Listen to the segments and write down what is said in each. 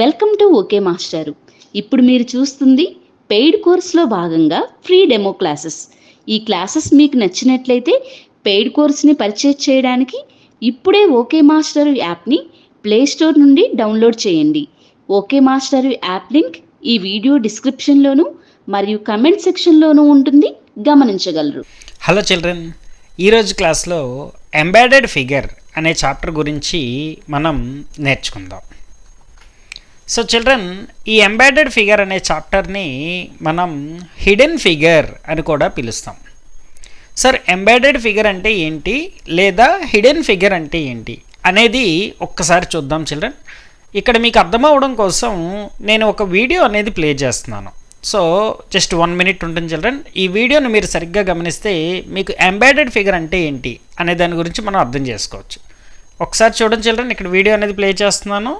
Welcome to okay మాస్టారు. ఇప్పుడు మీరు చూస్తుంది పెయిడ్ కోర్స్లో భాగంగా ఫ్రీ డెమో క్లాసెస్. ఈ క్లాసెస్ మీకు నచ్చినట్లయితే పెయిడ్ కోర్స్ని పర్చేజ్ చేయడానికి ఇప్పుడే ఓకే మాస్టర్ యాప్ని ప్లే స్టోర్ నుండి డౌన్లోడ్ చేయండి. ఓకే మాస్టర్ యాప్ లింక్ ఈ వీడియో డిస్క్రిప్షన్లోను మరియు కమెంట్ సెక్షన్లోనూ ఉంటుంది. గమనించగలరు. హలో చిల్డ్రన్ ఈరోజు క్లాస్లో ఎంబెడెడ్ ఫిగర్ అనే చాప్టర్ గురించి మనం నేర్చుకుందాం. సో చిల్డ్రన్ ఈ ఎంబెడెడ్ ఫిగర్ అనే చాప్టర్ని మనం హిడెన్ ఫిగర్ అని కూడా పిలుస్తాం. సార్ ఎంబెడెడ్ ఫిగర్ అంటే ఏంటి? లేదా హిడెన్ ఫిగర్ అంటే ఏంటి? అనేది ఒక్కసారి చూద్దాం చిల్డ్రన్ ఇక్కడ మీకు అర్థమవడం కోసం నేను ఒక వీడియో అనేది ప్లే చేస్తున్నాను. సో జస్ట్ వన్ మినిట్ ఉంటుంది చిల్డ్రన్ ఈ వీడియోని మీరు సరిగ్గా గమనిస్తే మీకు ఎంబెడెడ్ ఫిగర్ అంటే ఏంటి? అనే దాని గురించి మనం అర్థం చేసుకోవచ్చు. ఒకసారి చూడండి చిల్డ్రన్ ఇక్కడ వీడియో అనేది ప్లే చేస్తున్నాను.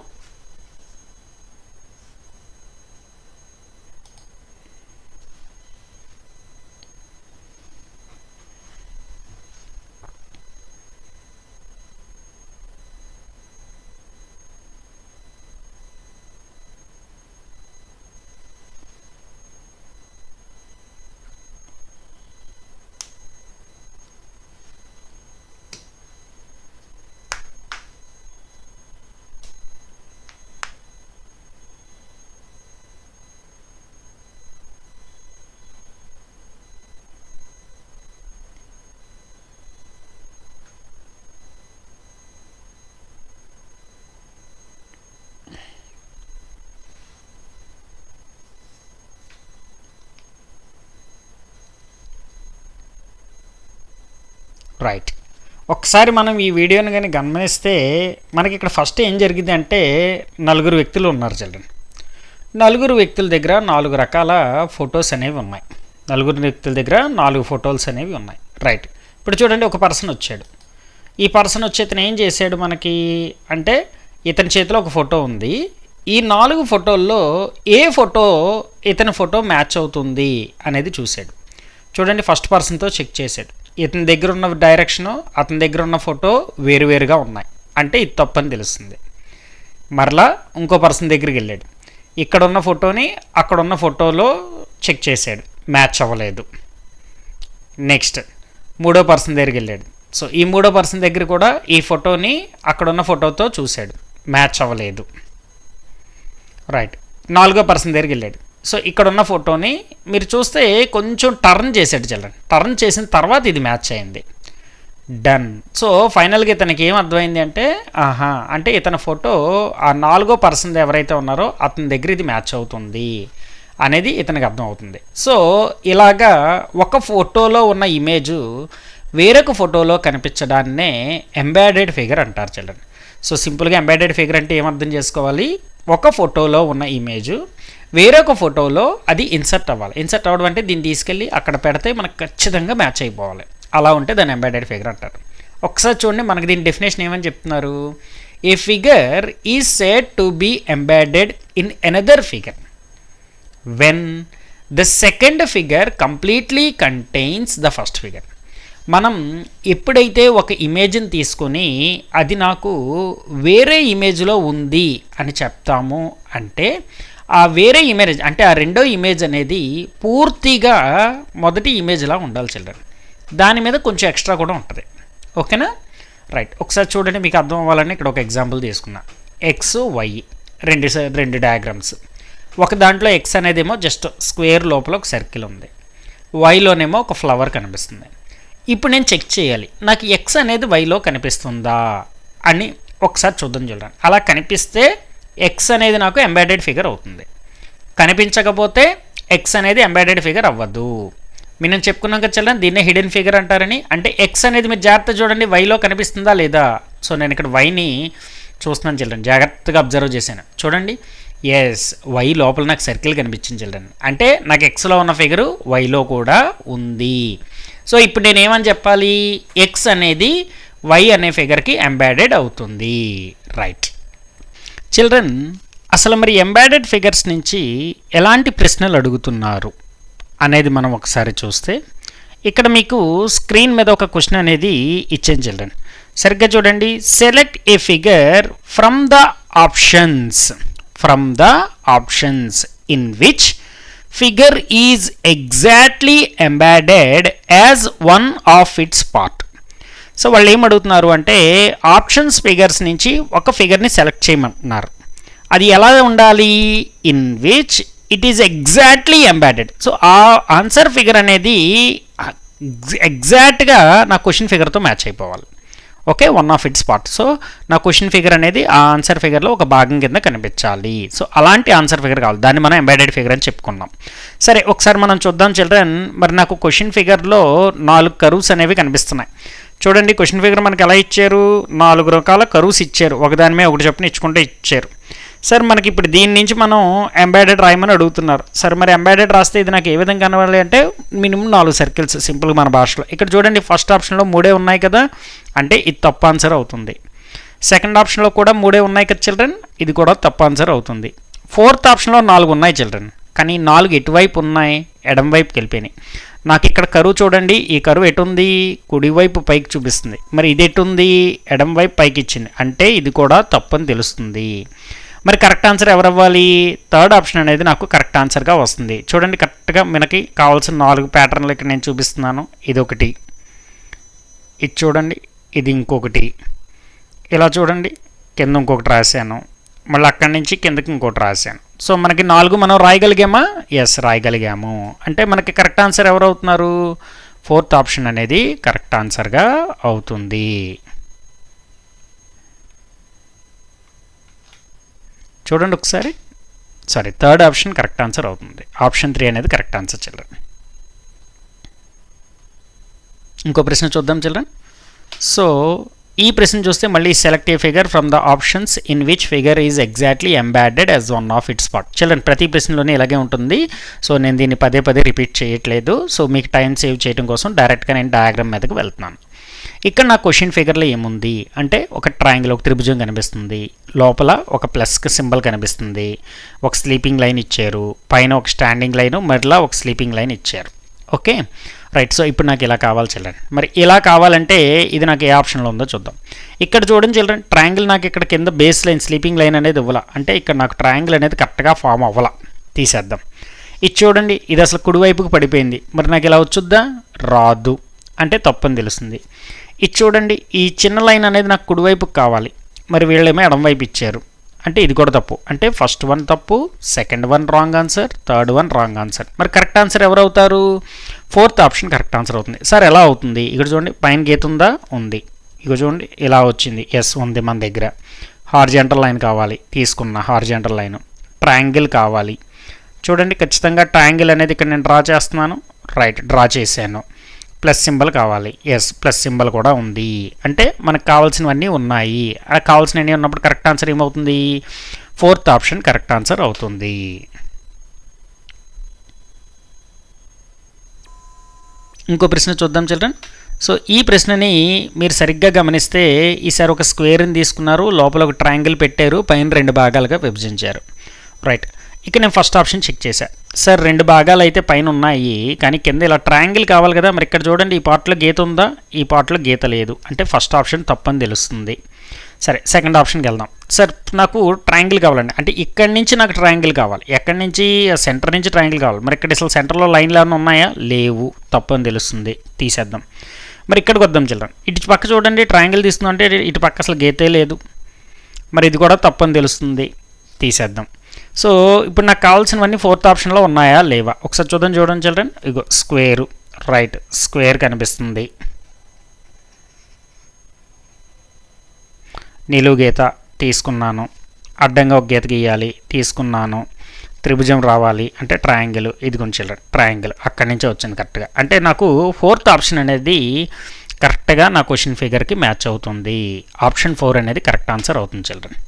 రైట్ ఒకసారి మనం ఈ వీడియోని కానీ గమనిస్తే మనకి ఇక్కడ ఫస్ట్ ఏం జరిగింది అంటే నలుగురు వ్యక్తులు ఉన్నారు చిల్డ్రన్ నలుగురు వ్యక్తుల దగ్గర నాలుగు రకాల ఫొటోస్ అనేవి ఉన్నాయి. నలుగురు వ్యక్తుల దగ్గర నాలుగు ఫొటోస్ అనేవి ఉన్నాయి. రైట్ ఇప్పుడు చూడండి ఒక పర్సన్ వచ్చాడు. ఈ పర్సన్ వచ్చి ఇతను ఏం చేశాడు మనకి అంటే ఇతని చేతిలో ఒక ఫోటో ఉంది. ఈ నాలుగు ఫోటోల్లో ఏ ఫోటో ఇతని ఫోటో మ్యాచ్ అవుతుంది అనేది చూశాడు. చూడండి ఫస్ట్ పర్సన్తో చెక్ చేశాడు. ఇతని దగ్గర ఉన్న డైరెక్షను అతని దగ్గర ఉన్న ఫోటో వేరువేరుగా ఉన్నాయి. అంటే ఇది తప్పని తెలుస్తుంది. మరలా ఇంకో పర్సన్ దగ్గరికి వెళ్ళాడు. ఇక్కడ ఉన్న ఫోటోని అక్కడ ఉన్న ఫోటోలో చెక్ చేశాడు. మ్యాచ్ అవ్వలేదు. నెక్స్ట్ మూడో పర్సన్ దగ్గరికి వెళ్ళాడు. సో ఈ మూడో పర్సన్ దగ్గర కూడా ఈ ఫోటోని అక్కడ ఉన్న ఫోటోతో చూశాడు. మ్యాచ్ అవ్వలేదు. రైట్ నాలుగో పర్సన్ దగ్గరికి వెళ్ళాడు. సో ఇక్కడ ఉన్న ఫోటోని మీరు చూస్తే కొంచెం టర్న్ చేసాడు చిల్డ్రన్ టర్న్ చేసిన తర్వాత ఇది మ్యాచ్ అయింది. డన్. సో ఫైనల్గా ఇతనికి ఏం అర్థమైంది అంటే ఆహా అంటే ఇతని ఫోటో ఆ నాలుగో పర్సన్ ఎవరైతే ఉన్నారో అతని దగ్గర ఇది మ్యాచ్ అవుతుంది అనేది ఇతనికి అర్థమవుతుంది. సో ఇలాగా ఒక ఫోటోలో ఉన్న ఇమేజు వేరొక ఫోటోలో కనిపించడాన్నే ఎంబాడెడ్ ఫిగర్ అంటారు చిల్డ్రన్. సో సింపుల్గా ఎంబాడెడ్ ఫిగర్ అంటే ఏమర్థం చేసుకోవాలి? ఒక ఫోటోలో ఉన్న ఇమేజ్ వేరొక ఫోటోలో అది ఇన్సర్ట్ అవ్వాలి. ఇన్సర్ట్ అవ్వడం అంటే దీన్ని తీసుకెళ్ళి అక్కడ పెడితే మనకు ఖచ్చితంగా మ్యాచ్ అయిపోవాలి. అలా ఉంటే దాన్ని ఎంబాడెడ్ ఫిగర్ అంటారు. ఒకసారి చూడండి మనకి దీని డెఫినేషన్ ఏమని చెప్తున్నారు? A figure is said to be embedded in another figure when the second figure completely contains the first figure మనం ఎప్పుడైతే ఒక ఇమేజ్ని తీసుకొని అది నాకు వేరే ఇమేజ్లో ఉంది అని చెప్తాము అంటే ఆ వేరే ఇమేజ్ అంటే ఆ రెండో ఇమేజ్ అనేది పూర్తిగా మొదటి ఇమేజ్లా ఉండాలి చిల్డ్రన్. దాని మీద కొంచెం ఎక్స్ట్రా కూడా ఉంటుంది. ఓకేనా? రైట్. ఒకసారి చూడండి మీకు అర్థం అవ్వాలని ఇక్కడ ఒక ఎగ్జాంపుల్ తీసుకున్నా. ఎక్స్ వై రెండు రెండు డయాగ్రామ్స్. ఒక దాంట్లో ఎక్స్ అనేదేమో జస్ట్ స్క్వేర్ లోపల ఒక సర్కిల్ ఉంది. వైలోనేమో ఒక ఫ్లవర్ కనిపిస్తుంది. ఇప్పుడు నేను చెక్ చేయాలి. నాకు ఎక్స్ అనేది వైలో కనిపిస్తుందా అని ఒకసారి చూద్దాం చూడండి. అలా కనిపిస్తే ఎక్స్ అనేది నాకు ఎంబెడెడ్ ఫిగర్ అవుతుంది. కనిపించకపోతే ఎక్స్ అనేది ఎంబెడెడ్ ఫిగర్ అవ్వదు. మీరు నేను చెప్పుకున్నాం కదా చల్లని దీన్నే హిడెన్ ఫిగర్ అంటారని. అంటే ఎక్స్ అనేది మీరు జాగ్రత్త చూడండి వైలో కనిపిస్తుందా లేదా? సో నేను ఇక్కడ వైని చూస్తున్నాను చిల్డ్రన్ జాగ్రత్తగా అబ్జర్వ్ చేశాను. చూడండి. ఎస్ వై లోపల నాకు సర్కిల్ కనిపించింది చిల్డ్రన్ అంటే నాకు ఎక్స్లో ఉన్న ఫిగరు వైలో కూడా ఉంది. సో ఇప్పుడు నేను ఏమని చెప్పాలి? ఎక్స్ అనేది వై అనే ఫిగర్కి ఎంబాడెడ్ అవుతుంది. రైట్ చిల్డ్రన్ అసలు మరి ఎంబాడెడ్ ఫిగర్స్ నుంచి ఎలాంటి ప్రశ్నలు అడుగుతున్నారు అనేది మనం ఒకసారి చూస్తే ఇక్కడ మీకు స్క్రీన్ మీద ఒక క్వశ్చన్ అనేది ఇచ్చాను చిల్డ్రన్ సరిగ్గా చూడండి. Select a figure from the options from the options in which figure is exactly embedded as one of its part so వాళ్ళు ఏం అడుగుతున్నారు అంటే ఆప్షన్స్ ఫిగర్స్ నుంచి ఒక ఫిగర్ని సెలెక్ట్ చేయమంటున్నారు అది ఎలా ఉండాలి? In which it is exactly embedded so ఆ ఆన్సర్ ఫిగర్ అనేది ఎగ్జాక్ట్గా నా క్వశ్చన్ ఫిగర్తో మ్యాచ్ అయిపోవాలి. OK one of its part so నా క్వశ్చన్ ఫిగర్ అనేది ఆ ఆన్సర్ ఫిగర్లో ఒక భాగం కింద కనిపించాలి. సో అలాంటి ఆన్సర్ ఫిగర్ కావాలి. దాన్ని మనం ఎంబెడెడ్ ఫిగర్ అని చెప్పుకున్నాం. సరే ఒకసారి మనం చూద్దాం చిల్డ్రన్ మరి నాకు క్వశ్చన్ ఫిగర్లో నాలుగు కరువుస్ అనేవి కనిపిస్తున్నాయి. చూడండి క్వశ్చన్ ఫిగర్ మనకి ఎలా ఇచ్చారు? నాలుగు రకాల కరువుస్ ఇచ్చారు. ఒకదాని మీద ఒకటి చొప్పున ఇచ్చుకుంటే ఇచ్చారు. సార్ మనకి ఇప్పుడు దీని నుంచి మనం ఎంబెడెడ్ రాయమని అడుగుతున్నారు. సార్ మరి ఎంబెడెడ్ రాస్తే ఇది నాకు ఏ విధంగా కనవాలి అంటే మినిమం నాలుగు సర్కిల్స్ సింపుల్గా మన భాషలో. ఇక్కడ చూడండి ఫస్ట్ ఆప్షన్లో మూడే ఉన్నాయి కదా? అంటే ఇది తప్పు ఆన్సర్ అవుతుంది. సెకండ్ ఆప్షన్లో కూడా మూడే ఉన్నాయి కదా చిల్డ్రన్ ఇది కూడా తప్పు ఆన్సర్ అవుతుంది. ఫోర్త్ ఆప్షన్లో నాలుగు ఉన్నాయి చిల్డ్రన్ కానీ నాలుగు ఎటువైపు ఉన్నాయి? ఎడం వైపుకి వెళ్ళిపోయినాయి. నాకు ఇక్కడ కరువు చూడండి ఈ కరువు ఎటుంది? కుడివైపు పైకి చూపిస్తుంది. మరి ఇది ఎటుంది? ఎడం వైపు పైకి ఇచ్చింది. అంటే ఇది కూడా తప్పని తెలుస్తుంది. మరి కరెక్ట్ ఆన్సర్ ఎవరు అవ్వాలి థర్డ్ ఆప్షన్ అనేది నాకు కరెక్ట్ ఆన్సర్గా వస్తుంది. చూడండి కరెక్ట్గా మనకి కావాల్సిన నాలుగు ప్యాటర్న్లు ఇక్కడ నేను చూపిస్తున్నాను. ఇది ఒకటి ఇది చూడండి ఇది ఇంకొకటి. ఇలా చూడండి కింద ఇంకొకటి రాశాను. మళ్ళీ అక్కడి నుంచి కిందకి ఇంకోటి రాశాను. సో మనకి నాలుగు మనం రాయగలిగామా? ఎస్ రాయగలిగాము. అంటే మనకి కరెక్ట్ ఆన్సర్ ఎవరు అవుతున్నారు? ఫోర్త్ ఆప్షన్ అనేది కరెక్ట్ ఆన్సర్గా అవుతుంది. చూడండి ఒకసారి. Sorry third option correct answer అవుతుంది. ఆప్షన్ త్రీ అనేది కరెక్ట్ ఆన్సర్ చిల్డ్రన్. ఇంకో ప్రశ్న చూద్దాం చిల్డ్రన్. సో ఈ ప్రశ్న చూస్తే మళ్ళీ select a figure from the options in which figure is exactly embedded as one of its part children ప్రతి ప్రశ్నలోనే ఇలాగే ఉంటుంది. సో నేను దీన్ని పదే పదే రిపీట్ చేయట్లేదు. సో మీకు టైం సేవ్ చేయడం కోసం డైరెక్ట్గా నేను డయాగ్రామ్ మీదకి వెళ్తున్నాను. ఇక్కడ నా క్వశ్చన్ ఫిగర్లో ఏముంది? అంటే ఒక ట్రయాంగిల్ ఒక త్రిభుజం కనిపిస్తుంది. లోపల ఒక ప్లస్ సింబల్ కనిపిస్తుంది. ఒక స్లీపింగ్ లైన్ ఇచ్చారు. పైన ఒక స్టాండింగ్ లైన్ మరలా ఒక స్లీపింగ్ లైన్ ఇచ్చారు. ఓకే? రైట్ సో ఇప్పుడు నాకు ఇలా కావాలి చిల్డ్రన్. మరి ఇలా కావాలంటే ఇది నాకు ఏ ఆప్షన్లో ఉందో చూద్దాం. ఇక్కడ చూడండి చిల్డ్రన్ ట్రయాంగిల్ నాకు ఇక్కడ కింద బేస్ లైన్ స్లీపింగ్ లైన్ అనేది ఇవ్వాల. అంటే ఇక్కడ నాకు ట్రయాంగిల్ అనేది కరెక్ట్గా ఫామ్ అవ్వాల. తీసేద్దాం. ఇది చూడండి ఇది అసలు కుడివైపుకి పడిపోయింది. మరి నాకు ఇలా వచ్చుద్దా? రాదు. అంటే తప్పని తెలుస్తుంది. ఇది చూడండి ఈ చిన్న లైన్ అనేది నాకు కుడివైపుకి కావాలి. మరి వీళ్ళేమో ఎడమవైపు ఇచ్చారు. అంటే ఇది కూడా తప్పు. అంటే ఫస్ట్ వన్ తప్పు second one wrong answer third one wrong answer మరి కరెక్ట్ ఆన్సర్ ఎవరవుతారు? ఫోర్త్ ఆప్షన్ కరెక్ట్ ఆన్సర్ అవుతుంది. సార్ ఎలా అవుతుంది? ఇక్కడ చూడండి పైన గీత ఉందా? ఉంది. ఇక చూడండి ఇలా వచ్చింది. ఎస్ ఉంది మన దగ్గర. హార్జెంటల్ లైన్ కావాలి. తీసుకున్న హార్జెంటల్ లైన్ ట్రయాంగిల్ కావాలి. చూడండి ఖచ్చితంగా ట్రయాంగిల్ అనేది ఇక్కడ నేను డ్రా చేస్తున్నాను. రైట్ డ్రా చేశాను. ప్లస్ సింబల్ కావాలి. ఎస్ ప్లస్ సింబల్ కూడా ఉంది. అంటే మనకు కావాల్సినవన్నీ ఉన్నాయి. ఆ కావాల్సినవన్నీ ఉన్నప్పుడు కరెక్ట్ ఆన్సర్ ఏమవుతుంది? ఫోర్త్ ఆప్షన్ కరెక్ట్ ఆన్సర్ అవుతుంది. ఇంకో ప్రశ్న చూద్దాం చిల్డ్రన్. సో ఈ ప్రశ్నని మీరు సరిగ్గా గమనిస్తే ఈసారి ఒక స్క్వేర్ని తీసుకున్నారు. లోపల ఒక ట్రయాంగిల్ పెట్టారు. పైన రెండు భాగాలుగా విభజించారు. రైట్. ఇక నేను ఫస్ట్ ఆప్షన్ చెక్ చేశాను సార్ రెండు భాగాలు అయితే పైన ఉన్నాయి కానీ కింద ఇలా ట్రయాంగిల్ కావాలి కదా మరి ఇక్కడ చూడండి ఈ పార్ట్లో గీత ఉందా? ఈ పార్ట్లో గీత లేదు. అంటే ఫస్ట్ ఆప్షన్ తప్పని తెలుస్తుంది. సరే సెకండ్ ఆప్షన్కి వెళ్దాం. సార్ నాకు ట్రయాంగిల్ కావాలండి. అంటే ఇక్కడి నుంచి నాకు ట్రయాంగిల్ కావాలి. ఎక్కడి నుంచి? సెంటర్ నుంచి ట్రయాంగిల్ కావాలి. మరి ఇక్కడ అసలు సెంటర్లో లైన్లు ఏమైనా ఉన్నాయా? లేవు. తప్పని తెలుస్తుంది. తీసేద్దాం. మరి ఇక్కడికి వద్దాం చిల్డ్రన్. ఇటు పక్క చూడండి ట్రయాంగిల్ తీసుకుందాం అంటే ఇటు పక్క అసలు గీతే లేదు. మరి ఇది కూడా తప్పని తెలుస్తుంది. తీసేద్దాం. సో ఇప్పుడు నాకు కావాల్సినవన్నీ ఫోర్త్ ఆప్షన్లో ఉన్నాయా? లేవా? ఒకసారి చూద్దాం చూడండి చిల్డ్రన్ ఇగో స్క్వేరు రైట్ స్క్వేర్ కనిపిస్తుంది. నిలువు గీత తీసుకున్నాను. అడ్డంగా ఒక గీత గీయాలి తీసుకున్నాను. త్రిభుజం రావాలి అంటే ట్రయాంగిల్ ఇది కొంచెం చిల్డ్రన్ ట్రయాంగిల్ అక్కడి నుంచే వచ్చింది కరెక్ట్గా అంటే నాకు ఫోర్త్ ఆప్షన్ అనేది కరెక్ట్గా నా క్వశ్చన్ ఫిగర్కి మ్యాచ్ అవుతుంది. ఆప్షన్ ఫోర్ అనేది కరెక్ట్ ఆన్సర్ అవుతుంది చిల్డ్రన్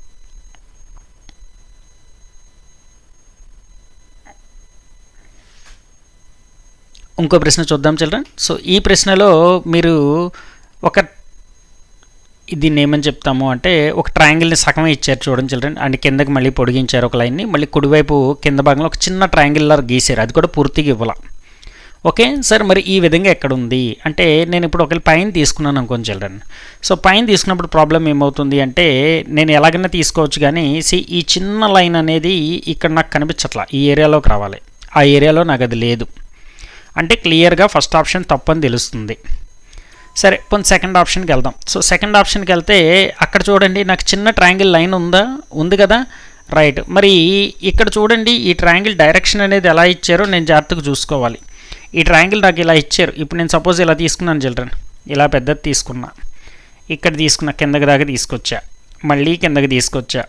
ఇంకో ప్రశ్న చూద్దాం చిల్డ్రన్. సో ఈ ప్రశ్నలో మీరు ఒక దీన్ని ఏమని చెప్తాము అంటే ఒక ట్రయాంగిల్ని సగమే ఇచ్చారు చూడండి చిల్డ్రన్. అండ్ కిందకి మళ్ళీ పొడిగించారు ఒక లైన్ని. మళ్ళీ కుడివైపు కింద భాగంలో ఒక చిన్న ట్రయాంగిల్ గీసారు. అది కూడా పూర్తిగా ఇవ్వాల. ఓకే? సార్ మరి ఈ విధంగా ఎక్కడ ఉంది? అంటే నేను ఇప్పుడు ఒకవేళ పైన తీసుకున్నాను అనుకోని చిల్డ్రన్. సో పైన తీసుకున్నప్పుడు ప్రాబ్లం ఏమవుతుంది అంటే నేను ఎలాగైనా తీసుకోవచ్చు కానీ సి ఈ చిన్న లైన్ అనేది ఇక్కడ నాకు కనిపించట్లా. ఈ ఏరియాలోకి రావాలి. ఆ ఏరియాలో నాకు అది లేదు. అంటే క్లియర్గా ఫస్ట్ ఆప్షన్ తప్పని తెలుస్తుంది. సరే పోనీ సెకండ్ ఆప్షన్కి వెళ్దాం. సో సెకండ్ ఆప్షన్కి వెళ్తే అక్కడ చూడండి నాకు చిన్న ట్రయాంగిల్ లైన్ ఉందా? ఉంది కదా? రైట్ మరి ఇక్కడ చూడండి ఈ ట్రయాంగిల్ డైరెక్షన్ అనేది ఎలా ఇచ్చారో నేను జాగ్రత్తగా చూసుకోవాలి. ఈ ట్రయాంగిల్ నాకు ఇలా ఇచ్చారు. ఇప్పుడు నేను సపోజ్ ఇలా తీసుకున్నాను చిల్డ్రన్ ఇలా పెద్దది తీసుకున్నా. ఇక్కడ తీసుకున్న కిందకి దాకా తీసుకొచ్చా. మళ్ళీ కిందకి తీసుకొచ్చా.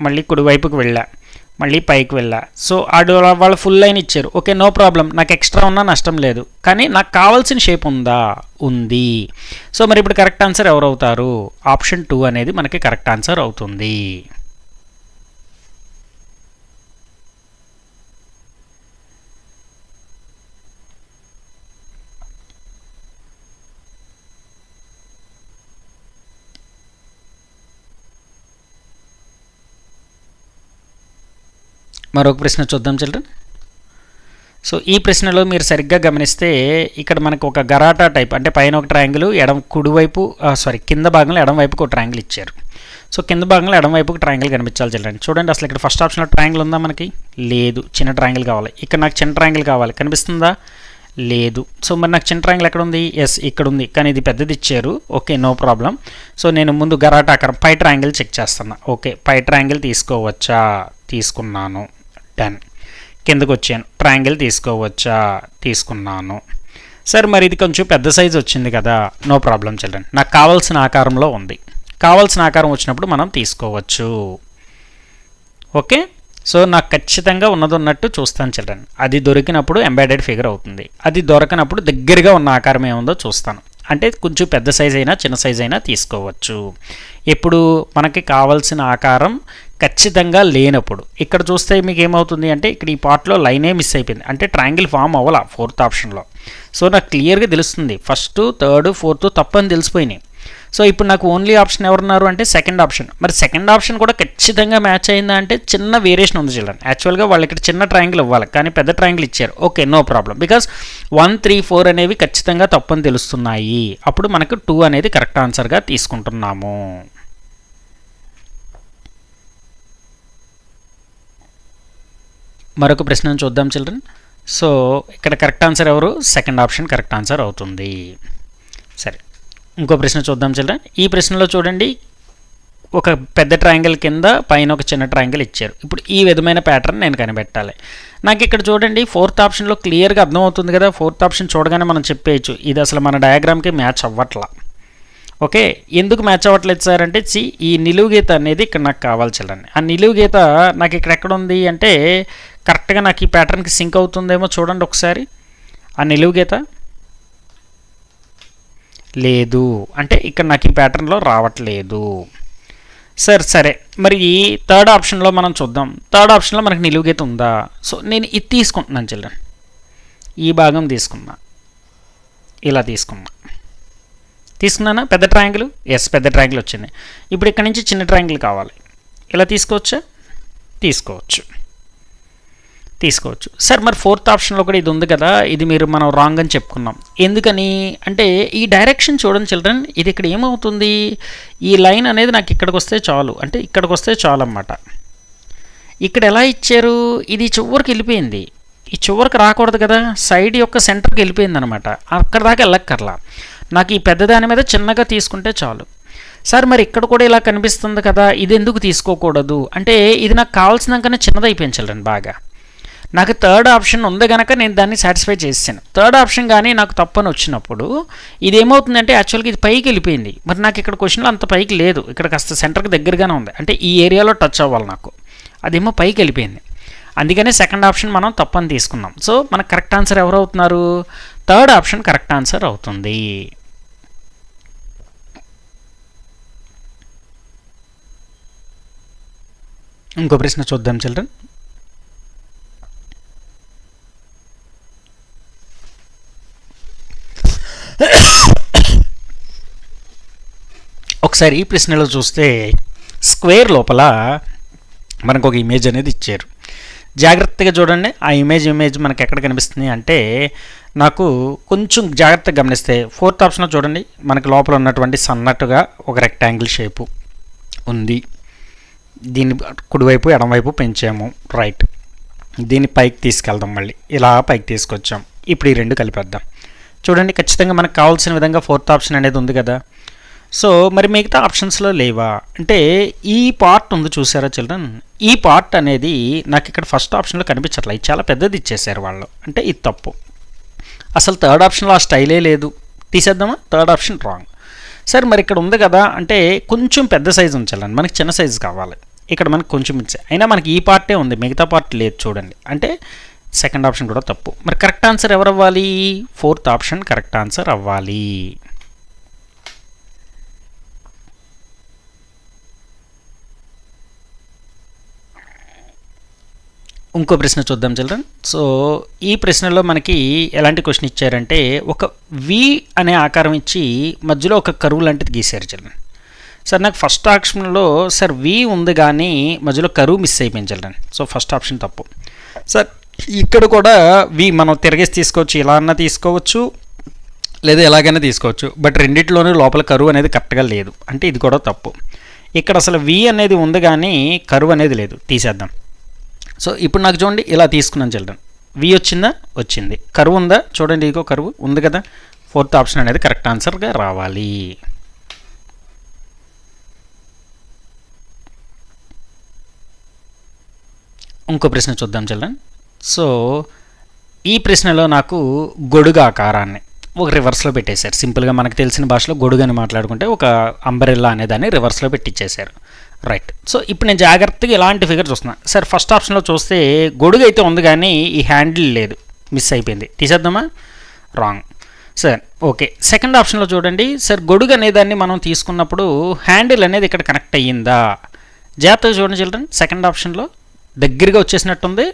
మళ్ళీ కుడివైపుకి వెళ్ళా. మళ్ళీ పైకి వెళ్ళా. సో ఆడు వాళ్ళు ఫుల్ లైన్ ఇచ్చారు. ఓకే నో ప్రాబ్లం నాకు ఎక్స్ట్రా ఉన్నా నష్టం లేదు. కానీ నాకు కావాల్సిన షేప్ ఉందా? ఉంది. సో మరి ఇప్పుడు కరెక్ట్ ఆన్సర్ ఎవరు అవుతారు ఆప్షన్ టూ అనేది మనకి కరెక్ట్ ఆన్సర్ అవుతుంది. మరొక ప్రశ్న చూద్దాం చిల్డ్రన్. సో ఈ ప్రశ్నలో మీరు సరిగ్గా గమనిస్తే ఇక్కడ మనకు ఒక గరాటా టైప్ అంటే పైన ఒక ట్రయాంగిల్ ఎడం కుడివైపు సారీ కింద భాగంలో ఎడం ఒక ట్రయాంగిల్ ఇచ్చారు. సో కింద భాగంలో ఎడం ట్రాంగిల్ ట్రయాంగిల్ కనిపించాలి చిల్డ్రన్. చూడండి అసలు ఇక్కడ ఫస్ట్ ఆప్షన్లో ట్రయాంగిల్ ఉందా మనకి? లేదు చిన్న ట్రయాంగిల్ కావాలి. ఇక్కడ నాకు చిన్న ట్రయాంగిల్ కావాలి. కనిపిస్తుందా? లేదు. సో మరి నాకు చిన్న ట్రయాంగిల్ ఎక్కడ ఉంది? ఎస్ ఇక్కడ ఉంది. కానీ ఇది పెద్దది ఇచ్చారు. Okay no problem. సో నేను ముందు గరాటా అక్కడ పై ట్రయాంగిల్ చెక్ చేస్తున్నా. ఓకే పై ట్రయాంగిల్ తీసుకోవచ్చా? తీసుకున్నాను. టెన్ కిందకు వచ్చాను ట్రయాంగిల్ తీసుకోవచ్చా? తీసుకున్నాను. సరే మరి ఇది కొంచెం పెద్ద సైజు వచ్చింది కదా. No problem children. నాకు కావాల్సిన ఆకారంలో ఉంది. కావాల్సిన ఆకారం వచ్చినప్పుడు మనం తీసుకోవచ్చు. ఓకే? సో నాకు ఖచ్చితంగా ఉన్నది ఉన్నట్టు చూస్తాను చిల్డ్రన్. అది దొరికినప్పుడు ఎంబెడెడ్ ఫిగర్ అవుతుంది. అది దొరకనప్పుడు దగ్గరగా ఉన్న ఆకారం ఏముందో చూస్తాను. అంటే కొంచెం పెద్ద సైజ్ అయినా చిన్న సైజ్ అయినా తీసుకోవచ్చు. ఎప్పుడు మనకి కావాల్సిన ఆకారం ఖచ్చితంగా లేనప్పుడు. ఇక్కడ చూస్తే మీకు ఏమవుతుంది అంటే ఇక్కడ ఈ పార్ట్లో లైనే మిస్ అయిపోయింది. అంటే ట్రయాంగిల్ ఫామ్ అవ్వాల ఫోర్త్ ఆప్షన్లో. సో నాకు క్లియర్గా తెలుస్తుంది. ఫస్ట్ థర్డ్ ఫోర్త్ తప్పని తెలిసిపోయినాయి. సో ఇప్పుడు నాకు ఓన్లీ ఆప్షన్ ఎవరున్నారు అంటే సెకండ్ ఆప్షన్. మరి సెకండ్ ఆప్షన్ కూడా ఖచ్చితంగా మ్యాచ్ అయిందా అంటే చిన్న వేరియేషన్ ఉంది చిల్డ్రన్ యాక్చువల్గా వాళ్ళు ఇక్కడ చిన్న ట్రయాంగిల్ ఇవ్వాలి. కానీ పెద్ద ట్రయాంగిల్ ఇచ్చారు. OK no problem. Because one three four అనేవి ఖచ్చితంగా తప్పని తెలుస్తున్నాయి. అప్పుడు మనకు టూ అనేది కరెక్ట్ ఆన్సర్గా తీసుకుంటున్నాము. మరొక ప్రశ్నను చూద్దాం చిల్డ్రన్. సో ఇక్కడ కరెక్ట్ ఆన్సర్ ఎవరు? సెకండ్ ఆప్షన్ కరెక్ట్ ఆన్సర్ అవుతుంది. సరే ఇంకో ప్రశ్న చూద్దాం చిల్డ్రన్. ఈ ప్రశ్నలో చూడండి ఒక పెద్ద ట్రయాంగిల్ కింద పైన ఒక చిన్న ట్రయాంగిల్ ఇచ్చారు. ఇప్పుడు ఈ విధమైన ప్యాటర్న్ నేను కనిపెట్టాలి. నాకు ఇక్కడ చూడండి ఫోర్త్ ఆప్షన్లో క్లియర్గా అర్థమవుతుంది కదా ఫోర్త్ ఆప్షన్ చూడగానే మనం చెప్పేయచ్చు ఇది అసలు మన డయాగ్రామ్కి మ్యాచ్ అవ్వట్లా. ఓకే ఎందుకు మ్యాచ్ అవ్వట్లేదు సార్ అంటే చి ఈ నిలువు గీత అనేది ఇక్కడ నాకు కావాలి ఆ నిలువు గీత నాకు ఇక్కడ ఎక్కడ ఉంది అంటే కరెక్ట్గా నాకు ఈ ప్యాటర్న్కి సింక్ అవుతుందేమో చూడండి ఒకసారి. ఆ నిలువు గీత. లేదు. అంటే ఇక్కడ నాకు ఈ ప్యాటర్న్లో రావట్లేదు. సరే సరే. మరి ఈ థర్డ్ ఆప్షన్లో మనం చూద్దాం. థర్డ్ ఆప్షన్లో మనకి నిలువు గీత ఉందా? సో నేను ఇది తీసుకుంటున్నాను చిల్డ్రన్. ఈ భాగం తీసుకున్నా. ఇలా తీసుకున్నా. తీసుకున్నానా? పెద్ద ట్రయాంగిల్? ఎస్ పెద్ద ట్రయాంగిల్ వచ్చింది. ఇప్పుడు ఇక్కడ నుంచి చిన్న ట్రయాంగిల్ కావాలి. ఇలా తీసుకోవచ్చా? తీసుకోవచ్చు. తీసుకోవచ్చు. సార్ మరి ఫోర్త్ ఆప్షన్లో కూడా ఇది ఉంది కదా ఇది మీరు మనం రాంగ్ అని చెప్పుకున్నాం. ఎందుకని అంటే ఈ డైరెక్షన్ చూడండి చిల్డ్రన్ ఇది ఇక్కడ ఏమవుతుంది? ఈ లైన్ అనేది నాకు ఇక్కడికి వస్తే చాలు. అంటే ఇక్కడికి వస్తే చాలు అన్నమాట ఇక్కడ ఎలా ఇచ్చారు? ఇది చివరికి వెళ్ళిపోయింది. ఈ చివరికి రాకూడదు కదా సైడ్ యొక్క సెంటర్కి వెళ్ళిపోయింది అనమాట అక్కడ దాకా వెళ్ళక్కర్లా. నాకు ఈ పెద్దదాని మీద చిన్నగా తీసుకుంటే చాలు. సార్ మరి ఇక్కడ కూడా ఇలా కనిపిస్తుంది కదా ఇది ఎందుకు తీసుకోకూడదు? అంటే ఇది నాకు కావాల్సినాకనే చిన్నదైపోయింది చిల్డ్రన్ బాగా. నాకు థర్డ్ ఆప్షన్ ఉంది కనుక నేను దాన్ని సాటిస్ఫై చేసాను థర్డ్ ఆప్షన్ కానీ నాకు తప్పని వచ్చినప్పుడు ఇది ఏమవుతుందంటే యాక్చువల్గా ఇది పైకి వెళ్ళిపోయింది. మరి నాకు ఇక్కడ క్వశ్చన్లో అంత పైకి లేదు. ఇక్కడ కాస్త సెంటర్కి దగ్గరగానే ఉంది. అంటే ఈ ఏరియాలో టచ్ అవ్వాలి నాకు. అదేమో పైకి వెళ్ళిపోయింది. అందుకనే సెకండ్ ఆప్షన్ మనం తప్పని తీసుకున్నాం. సో మనకు కరెక్ట్ ఆన్సర్ ఎవరు అవుతున్నారు థర్డ్ ఆప్షన్ కరెక్ట్ ఆన్సర్ అవుతుంది. ఇంకో ప్రశ్న చూద్దాం చిల్డ్రన్ ఒకసారి ఈ ప్రశ్నలో చూస్తే స్క్వేర్ లోపల మనకు ఒక ఇమేజ్ అనేది ఇచ్చారు. జాగ్రత్తగా చూడండి. ఆ ఇమేజ్ ఇమేజ్ మనకు ఎక్కడ కనిపిస్తుంది అంటే నాకు కొంచెం జాగ్రత్తగా గమనిస్తే ఫోర్త్ ఆప్షన్లో చూడండి. మనకి లోపల ఉన్నటువంటి సన్నట్టుగా ఒక రెక్టాంగిల్ షేపు ఉంది. దీని కుడివైపు ఎడమవైపు పెంచాము. రైట్ దీన్ని పైకి తీసుకెళ్దాం మళ్ళీ. ఇలా పైకి తీసుకొచ్చాం. ఇప్పుడు ఈ రెండు కలిపేద్దాం. చూడండి ఖచ్చితంగా మనకు కావాల్సిన విధంగా ఫోర్త్ ఆప్షన్ అనేది ఉంది కదా. సో మరి మిగతా ఆప్షన్స్లో లేవా? అంటే ఈ పార్ట్ ఉంది చూసారా చిల్డ్రన్? ఈ పార్ట్ అనేది నాకు ఇక్కడ ఫస్ట్ ఆప్షన్లో కనిపించట్లేదు ఇది చాలా పెద్దది ఇచ్చేసారు వాళ్ళు. అంటే ఇది తప్పు. అసలు థర్డ్ ఆప్షన్లో ఆ స్టైలే లేదు. తీసేద్దామా? Third option wrong. సరే మరి ఇక్కడ ఉంది కదా? అంటే కొంచెం పెద్ద సైజు ఉంచాలండి మనకి చిన్న సైజు కావాలి. ఇక్కడ మనకి కొంచెం ఇచ్చే. అయినా మనకి ఈ పార్టే ఉంది. మిగతా పార్ట్ లేదు చూడండి. అంటే సెకండ్ ఆప్షన్ కూడా తప్పు. మరి కరెక్ట్ ఆన్సర్ ఎవరు అవ్వాలి ఫోర్త్ ఆప్షన్ కరెక్ట్ ఆన్సర్ అవ్వాలి. ఇంకో ప్రశ్న చూద్దాం చిల్డ్రన్ సో ఈ ప్రశ్నలో మనకి ఎలాంటి క్వశ్చన్ ఇచ్చారంటే ఒక వి అనే ఆకారం ఇచ్చి మధ్యలో ఒక కరువు లాంటిది గీశారు చిల్డ్రన్ సార్ నాకు ఫస్ట్ ఆప్షన్లో సార్ వి ఉంది కానీ మధ్యలో కరువు మిస్ అయిపోయింది చిల్డ్రన్ సో ఫస్ట్ ఆప్షన్ తప్పు. సార్ ఇక్కడ కూడా వి మనం తిరగేసి తీసుకోవచ్చు ఇలా అన్నా తీసుకోవచ్చు లేదా ఎలాగైనా తీసుకోవచ్చు. బట్ రెండిట్లోనూ లోపల కరువు అనేది కరెక్ట్గా లేదు. అంటే ఇది కూడా తప్పు. ఇక్కడ అసలు వి అనేది ఉంది కానీ కరువు అనేది లేదు. తీసేద్దాం. సో ఇప్పుడు నాకు చూడండి ఇలా తీసుకున్నాను చిల్డ్రన్. వి వచ్చిందా? వచ్చింది. కరువు ఉందా? చూడండి ఇదిగో కరువు. ఉంది కదా? ఫోర్త్ ఆప్షన్ అనేది కరెక్ట్ ఆన్సర్గా రావాలి. ఇంకో ప్రశ్న చూద్దాం చిల్డ్రన్. సో ఈ ప్రశ్నలో నాకు గొడుగు ఆకారాన్ని ఒక రివర్స్లో పెట్టేశారు. సింపుల్గా మనకు తెలిసిన భాషలో గొడుగు అని మాట్లాడుకుంటే ఒక అంబరెల్లా అనేదాన్ని రివర్స్లో పెట్టించేశారు రైట్ సో ఇప్పుడు నేను జాగ్రత్తగా ఇలాంటి ఫిగర్ చూస్తున్నాను సార్ ఫస్ట్ ఆప్షన్లో చూస్తే గొడుగు అయితే ఉంది కానీ ఈ హ్యాండిల్ లేదు. మిస్ అయిపోయింది. తీసేద్దామా? రాంగ్ సార్ ఓకే సెకండ్ ఆప్షన్లో చూడండి. సార్ గొడుగు అనేదాన్ని మనం తీసుకున్నప్పుడు హ్యాండిల్ అనేది ఇక్కడ కనెక్ట్ అయ్యిందా? జాగ్రత్తగా చూడండి చిల్డ్రన్ సెకండ్ ఆప్షన్లో దగ్గరగా వచ్చేసినట్టుంది.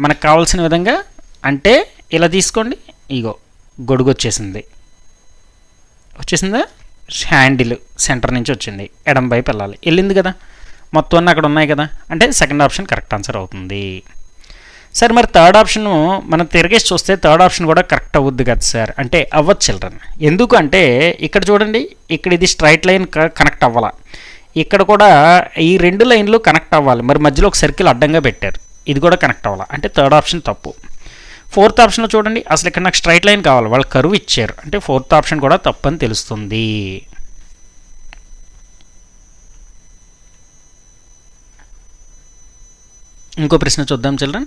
మనకు కావాల్సిన విధంగా అంటే ఇలా తీసుకోండి. ఇగో గొడుగు వచ్చేసింది. వచ్చేసిందా? హ్యాండిల్ సెంటర్ నుంచి వచ్చింది. ఎడం వైపు వెళ్ళాలి. వెళ్ళింది కదా. మొత్తం అన్నీ అక్కడ ఉన్నాయి కదా. అంటే సెకండ్ ఆప్షన్ కరెక్ట్ ఆన్సర్ అవుతుంది. సార్ మరి థర్డ్ ఆప్షన్ మనం తిరిగేసి చూస్తే థర్డ్ ఆప్షన్ కూడా కరెక్ట్ అవ్వద్దు కదా సార్ అంటే అవ్వచ్చు చిల్డ్రన్ ఎందుకు అంటే ఇక్కడ చూడండి ఇక్కడ ఇది స్ట్రైట్ లైన్ కనెక్ట్ అవ్వాలా. ఇక్కడ కూడా ఈ రెండు లైన్లు కనెక్ట్ అవ్వాలి. మరి మధ్యలో ఒక సర్కిల్ అడ్డంగా పెట్టారు. ఇది కూడా కనెక్ట్ అవ్వాలి. అంటే థర్డ్ ఆప్షన్ తప్పు. ఫోర్త్ ఆప్షన్లో చూడండి. అసలు ఇక్కడ నాకు స్ట్రైట్ లైన్ కావాలి. వాళ్ళు కరువు ఇచ్చారు. అంటే ఫోర్త్ ఆప్షన్ కూడా తప్పని తెలుస్తుంది. ఇంకో ప్రశ్న చూద్దాం చిల్డ్రన్.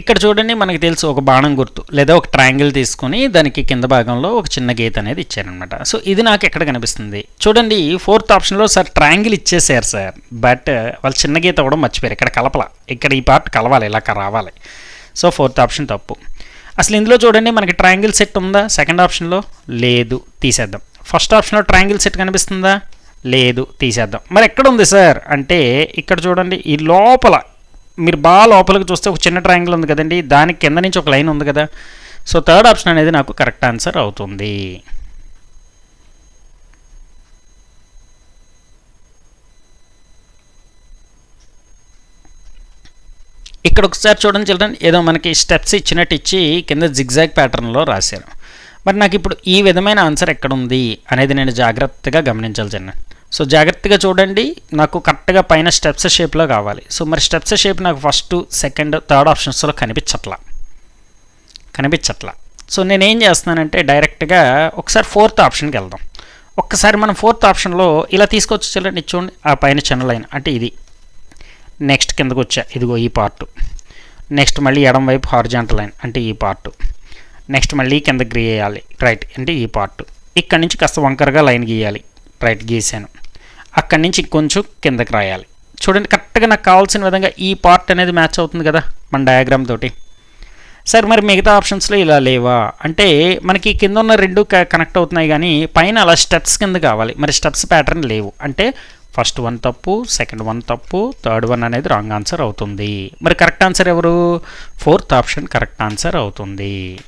ఇక్కడ చూడండి మనకి తెలుసు ఒక బాణం గుర్తు లేదా ఒక ట్రయాంగిల్ తీసుకొని దానికి కింద భాగంలో ఒక చిన్న గీత అనేది ఇచ్చారనమాట సో ఇది నాకు ఎక్కడ కనిపిస్తుంది? చూడండి ఫోర్త్ ఆప్షన్లో సార్ ట్రయాంగిల్ ఇచ్చేసారు సార్ బట్ వాళ్ళు చిన్న గీత కూడా మర్చిపోయారు. ఇక్కడ కలపల ఇక్కడ ఈ పార్ట్ కలవాలి ఇలా రావాలి. సో ఫోర్త్ ఆప్షన్ తప్పు. అసలు ఇందులో చూడండి మనకి ట్రయాంగిల్ సెట్ ఉందా? సెకండ్ ఆప్షన్లో లేదు తీసేద్దాం. ఫస్ట్ ఆప్షన్లో ట్రయాంగిల్ సెట్ కనిపిస్తుందా? లేదు తీసేద్దాం. మరి ఎక్కడ ఉంది సార్? అంటే ఇక్కడ చూడండి ఈ లోపల మీరు బాగా లోపలికి చూస్తే ఒక చిన్న ట్రయాంగిల్ ఉంది కదండి దానికి కింద నుంచి ఒక లైన్ ఉంది కదా. సో థర్డ్ ఆప్షన్ అనేది నాకు కరెక్ట్ ఆన్సర్ అవుతుంది. ఇక్కడ ఒకసారి చూడండి చిల్డ్రన్ ఏదో మనకి స్టెప్స్ ఇచ్చినట్టు ఇచ్చి కింద జిగ్జాగ్ ప్యాటర్న్లో రాశారు. మరి నాకు ఇప్పుడు ఈ విధమైన ఆన్సర్ ఎక్కడ ఉంది అనేది నేను జాగ్రత్తగా గమనించాలి చిన్న సో జాగ్రత్తగా చూడండి. నాకు కరెక్ట్గా పైన స్టెప్స్ షేప్లో కావాలి. సో మరి స్టెప్స్ షేప్ నాకు ఫస్ట్ సెకండ్ థర్డ్ ఆప్షన్స్లో కనిపించట్లా. కనిపించట్లా. సో నేనేం చేస్తున్నానంటే డైరెక్ట్గా ఒకసారి ఫోర్త్ ఆప్షన్కి వెళ్దాం. ఒక్కసారి మనం ఫోర్త్ ఆప్షన్లో ఇలా తీసుకొచ్చి చూడండి. చూడండి ఆ పైన చిన్న లైన్ అంటే ఇది. నెక్స్ట్ కిందకు వచ్చా ఇదిగో ఈ పార్ట్. నెక్స్ట్ మళ్ళీ ఎడం వైపు హార్జాంటల్ లైన్ అంటే ఈ పార్ట్. నెక్స్ట్ మళ్ళీ కిందకి వేయాలి రైట్ అంటే ఈ పార్ట్. ఇక్కడ నుంచి కాస్త వంకరగా లైన్ గీయాలి. రైట్ గీసాను. అక్కడి నుంచి కొంచెం కిందకి రాయాలి. చూడండి కరెక్ట్గా నాకు కావాల్సిన విధంగా ఈ పార్ట్ అనేది మ్యాచ్ అవుతుంది కదా మన డయాగ్రామ్ తోటి. సార్ మరి మిగతా ఆప్షన్స్లో ఇలా లేవా? అంటే మనకి కింద ఉన్న రెండు కనెక్ట్ అవుతున్నాయి కానీ పైన అలా స్టెప్స్ కింద కావాలి. మరి స్టెప్స్ ప్యాటర్న్ లేవు. అంటే ఫస్ట్ వన్ తప్పు సెకండ్ వన్ తప్పు థర్డ్ వన్ అనేది రాంగ్ ఆన్సర్ అవుతుంది. మరి కరెక్ట్ ఆన్సర్ ఎవరు? ఫోర్త్ ఆప్షన్ కరెక్ట్ ఆన్సర్ అవుతుంది.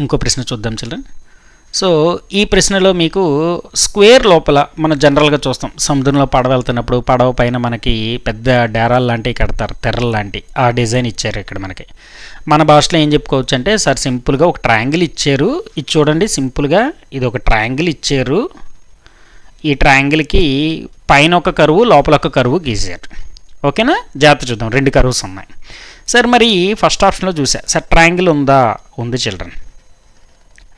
ఇంకో ప్రశ్న చూద్దాం చిల్డ్రన్ సో ఈ ప్రశ్నలో మీకు స్క్వేర్ లోపల మనం జనరల్గా చూస్తాం. సముద్రంలో పడవ వెళ్తున్నప్పుడు పడవ పైన మనకి పెద్ద డేరాలు లాంటివి కడతారు. తెర్రలు లాంటి ఆ డిజైన్ ఇచ్చారు ఇక్కడ మనకి. మన భాషలో ఏం చెప్పుకోవచ్చు అంటే సార్ సింపుల్గా ఒక ట్రయాంగిల్ ఇచ్చారు. ఇది చూడండి సింపుల్గా ఇది ఒక ట్రయాంగిల్ ఇచ్చారు. ఈ ట్రయాంగిల్కి పైన ఒక కరువు లోపల ఒక కరువు గీసారు ఓకేనా? జాగ్రత్త చూద్దాం. రెండు కరువుస్ ఉన్నాయి. సార్ మరి ఫస్ట్ ఆప్షన్లో చూసా. సార్ ట్రయాంగిల్ ఉందా? ఉంది చిల్డ్రన్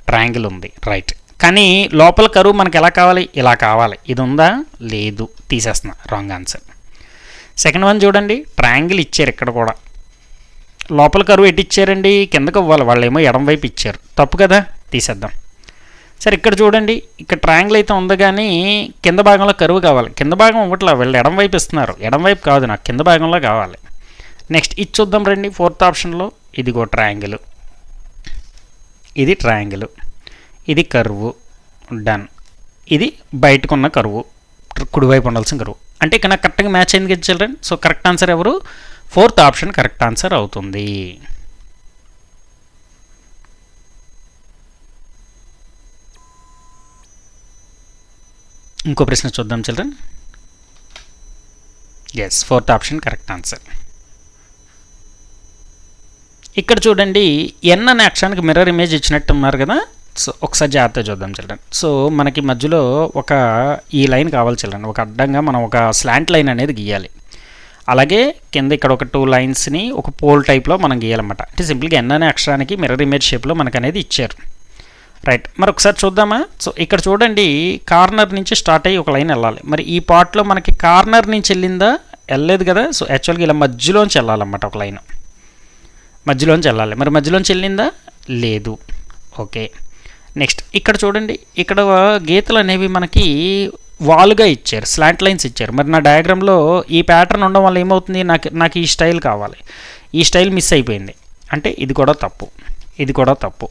ట్రయాంగిల్ ఉంది. రైట్. కానీ లోపల కరువు మనకి ఎలా కావాలి? ఇలా కావాలి. ఇది ఉందా? లేదు. తీసేస్తున్నా. Wrong answer. సెకండ్ వన్ చూడండి. ట్రయాంగిల్ ఇచ్చారు ఇక్కడ కూడా. లోపల కరువు ఎటు ఇచ్చారండి? కిందకు ఇవ్వాలి. వాళ్ళు ఏమో ఎడం వైపు ఇచ్చారు. తప్పు కదా? తీసేద్దాం. సరే ఇక్కడ చూడండి. ఇక్కడ ట్రయాంగిల్ అయితే ఉంది కానీ కింద భాగంలో కరువు కావాలి. కింద భాగం ఇవ్వట్లా. వీళ్ళు ఎడం వైపు ఇస్తున్నారు. ఎడం వైపు కాదు నాకు. కింద భాగంలో కావాలి. నెక్స్ట్ ఇది చూద్దాం రండి. ఫోర్త్ ఆప్షన్లో ఇదిగో ట్రయాంగిల్. ఇది ట్రయాంగిల్ ఇది కరువు డన్ ఇది బయటకున్న కరువు కుడివైపు ఉండాల్సిన కరువు అంటే ఇక్కడ నాకు కరెక్ట్గా మ్యాచ్ అయింది కదా చిల్డ్రన్ సో కరెక్ట్ ఆన్సర్ ఎవరు? ఫోర్త్ ఆప్షన్ కరెక్ట్ ఆన్సర్ అవుతుంది. ఇంకో ప్రశ్న చూద్దాం children yes fourth option correct answer ఇక్కడ చూడండి ఎన్ అనే అక్షరానికి మిర్రర్ ఇమేజ్ ఇచ్చినట్టు ఉన్నారు కదా. సో ఒకసారి జాగ్రత్త చూద్దాం చిల్డ్రన్. సో మనకి మధ్యలో ఒక ఈ లైన్ కావాలి చిల్డ్రన్. ఒక అడ్డంగా మనం ఒక స్లాంట్ లైన్ అనేది గీయాలి. అలాగే కింద ఇక్కడ ఒక టూ లైన్స్ని ఒక పోల్ టైప్లో మనం గీయాలన్నమాట. అంటే సింపుల్గా ఎన్ అనే అక్షరానికి మిర్రర్ ఇమేజ్ షేప్లో మనకు అనేది ఇచ్చారు. రైట్ మరి ఒకసారి చూద్దామా? సో ఇక్కడ చూడండి కార్నర్ నుంచి స్టార్ట్ అయ్యి ఒక లైన్ వెళ్ళాలి. మరి ఈ పార్ట్లో మనకి కార్నర్ నుంచి వెళ్ళిందా? వెళ్ళలేదు కదా. సో యాక్చువల్గా ఇలా మధ్యలోంచి వెళ్ళాలన్నమాట ఒక లైన్ మధ్యలోంచి వెళ్ళాలి. మరి మధ్యలోంచి వెళ్ళిందా? లేదు. ఓకే. నెక్స్ట్ ఇక్కడ చూడండి. ఇక్కడ గీతలు అనేవి మనకి వాలుగా ఇచ్చారు స్లాంట్ లైన్స్ ఇచ్చారు. మరి నా డయాగ్రామ్లో ఈ ప్యాటర్న్ ఉండడం వల్ల ఏమవుతుంది? నాకు నాకు ఈ స్టైల్ కావాలి. ఈ స్టైల్ మిస్ అయిపోయింది. అంటే ఇది కూడా తప్పు. ఇది కూడా తప్పు.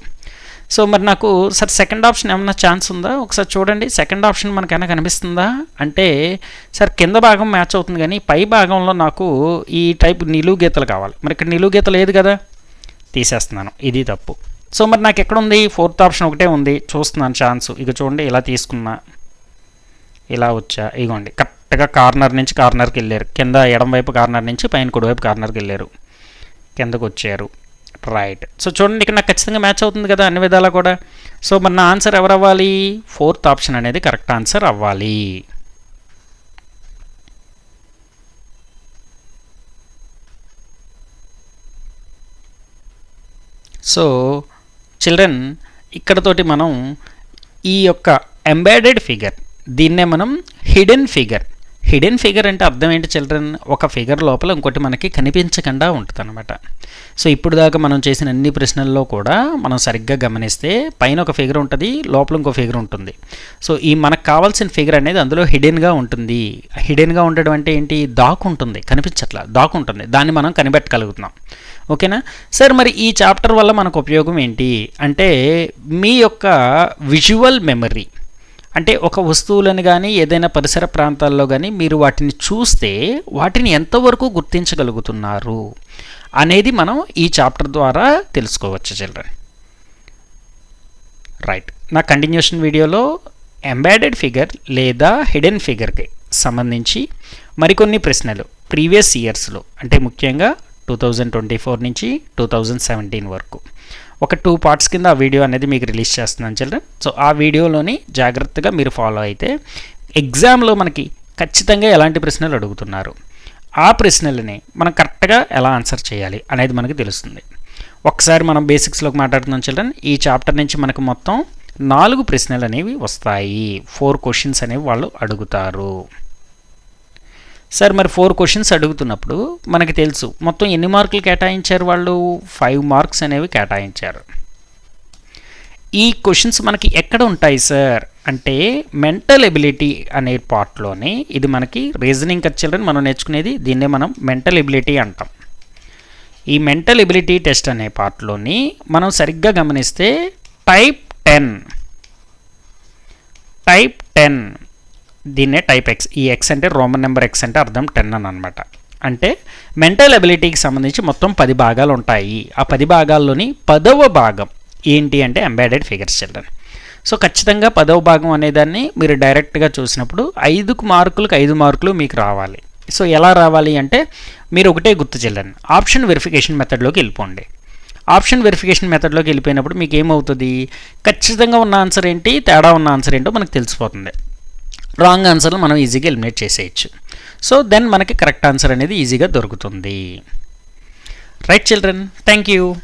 సో మరి నాకు సార్ సెకండ్ ఆప్షన్ ఏమన్నా ఛాన్స్ ఉందా? ఒకసారి చూడండి. సెకండ్ ఆప్షన్ మనకైనా కనిపిస్తుందా? అంటే సార్ కింద భాగం మ్యాచ్ అవుతుంది కానీ పై భాగంలో నాకు ఈ టైప్ నిలువు గీతలు కావాలి. మరి ఇక్కడ నిలువు గీత లేదు కదా? తీసేస్తున్నాను. ఇది తప్పు. సో మరి నాకు ఎక్కడ ఉంది? ఫోర్త్ ఆప్షన్ ఒకటే ఉంది. చూస్తున్నాను ఛాన్స్ ఇక చూడండి ఇలా తీసుకున్నా. ఇలా వచ్చా. ఇగోండి. కరెక్ట్గా కార్నర్ నుంచి కార్నర్కి వెళ్ళారు. కింద ఎడం వైపు కార్నర్ నుంచి పైన కుడివైపు కార్నర్కి వెళ్ళారు. కిందకు వచ్చారు. రైట్ సో చూడండి ఇక్కడ నాకు ఖచ్చితంగా మ్యాచ్ అవుతుంది కదా అన్ని విధాలా కూడా. సో మరి నా ఆన్సర్ ఎవరు అవ్వాలి ఫోర్త్ ఆప్షన్ అనేది కరెక్ట్ ఆన్సర్ అవ్వాలి. సో చిల్డ్రన్ ఇక్కడతోటి మనం ఈ యొక్క ఎంబెడెడ్ ఫిగర్ దీన్నే మనం హిడెన్ ఫిగర్ హిడెన్ ఫిగర్ అంటే అర్థం ఏంటి చిల్డ్రన్? ఒక ఫిగర్ లోపల ఇంకోటి మనకి కనిపించకుండా ఉంటుంది అనమాట సో ఇప్పుడు దాకా మనం చేసిన అన్ని ప్రశ్నల్లో కూడా మనం సరిగ్గా గమనిస్తే పైన ఒక ఫిగర్ ఉంటుంది లోపల ఇంకో ఫిగర్ ఉంటుంది. సో ఈ మనకు కావాల్సిన ఫిగర్ అనేది అందులో హిడెన్గా ఉంటుంది. హిడెన్గా ఉండడం అంటే ఏంటి? దాక్కుంటుంది కనిపించట్లా దాక్కుంటుంది దాన్ని మనం కనిపెట్టగలుగుతున్నాం. ఓకేనా? సార్ మరి ఈ చాప్టర్ వల్ల మనకు ఉపయోగం ఏంటి? అంటే మీ యొక్క విజువల్ మెమరీ అంటే ఒక వస్తువులను కానీ ఏదైనా పరిసర ప్రాంతాల్లో కానీ మీరు వాటిని చూస్తే వాటిని ఎంతవరకు గుర్తించగలుగుతున్నారు అనేది మనం ఈ చాప్టర్ ద్వారా తెలుసుకోవచ్చు చిల్డ్రన్. రైట్. నా కంటిన్యూషన్ వీడియోలో ఎంబాడెడ్ ఫిగర్ లేదా హిడెన్ ఫిగర్కి సంబంధించి మరికొన్ని ప్రశ్నలు ప్రీవియస్ ఇయర్స్లో అంటే ముఖ్యంగా టూ థౌజండ్ ట్వంటీ ఫోర్ నుంచి టూ థౌజండ్ సెవెంటీన్ వరకు. ఒక టూ పార్ట్స్ కింద ఆ వీడియో అనేది మీకు రిలీజ్ చేస్తున్నాను చిల్డ్రన్ సో ఆ వీడియోలోని జాగ్రత్తగా మీరు ఫాలో అయితే ఎగ్జామ్లో మనకి ఖచ్చితంగా ఎలాంటి ప్రశ్నలు అడుగుతున్నారు? ఆ ప్రశ్నలని మనం కరెక్ట్గా ఎలా ఆన్సర్ చేయాలి అనేది మనకి తెలుస్తుంది. ఒకసారి మనం బేసిక్స్లోకి మాట్లాడుతున్నాం చిల్డ్రన్ ఈ చాప్టర్ నుంచి మనకు మొత్తం నాలుగు ప్రశ్నలు అనేవి వస్తాయి. ఫోర్ క్వశ్చన్స్ అనేవి వాళ్ళు అడుగుతారు. సార్ మరి ఫోర్ క్వశ్చన్స్ అడుగుతున్నప్పుడు మనకి తెలుసు మొత్తం ఎన్ని మార్కులు కేటాయించారు వాళ్ళు? ఫైవ్ మార్క్స్ అనేవి కేటాయించారు. ఈ క్వశ్చన్స్ మనకి ఎక్కడ ఉంటాయి సార్? అంటే మెంటల్ ఎబిలిటీ అనే పార్ట్లోనే ఇది మనకి రీజనింగ్ చిల్డ్రన్ మనం నేర్చుకునేది దీన్నే మనం మెంటల్ ఎబిలిటీ అంటాం. ఈ మెంటల్ ఎబిలిటీ టెస్ట్ అనే పార్ట్లోని మనం సరిగ్గా గమనిస్తే టైప్ టెన్. Type ten. దీన్నే టైప్ ఎక్స్ ఈ ఎక్స్ అంటే రోమన్ నెంబర్ ఎక్స్ అంటే అర్థం టెన్ అని అనమాట అంటే మెంటల్ అబిలిటీకి సంబంధించి మొత్తం పది భాగాలు ఉంటాయి. ఆ పది భాగాల్లోని పదవ భాగం ఏంటి అంటే ఎంబెడెడ్ ఫిగర్స్ చిల్డ్రన్ సో ఖచ్చితంగా పదవ భాగం అనేదాన్ని మీరు డైరెక్ట్గా చూసినప్పుడు ఐదుకు మార్కులకు ఐదు మార్కులు మీకు రావాలి. సో ఎలా రావాలి అంటే మీరు ఒకటే గుర్తు చెల్లండి ఆప్షన్ వెరిఫికేషన్ మెథడ్లోకి వెళ్ళిపోండి. ఆప్షన్ వెరిఫికేషన్ మెథడ్లోకి వెళ్ళిపోయినప్పుడు మీకు ఏమవుతుంది? ఖచ్చితంగా ఉన్న ఆన్సర్ ఏంటి? తేడా ఉన్న ఆన్సర్ ఏంటో మనకు తెలిసిపోతుంది. రాంగ్ ఆన్సర్లు మనం ఈజీగా ఎలిమినేట్ చేసేయచ్చు. సో దెన్ మనకి కరెక్ట్ ఆన్సర్ అనేది ఈజీగా దొరుకుతుంది. Right children thank you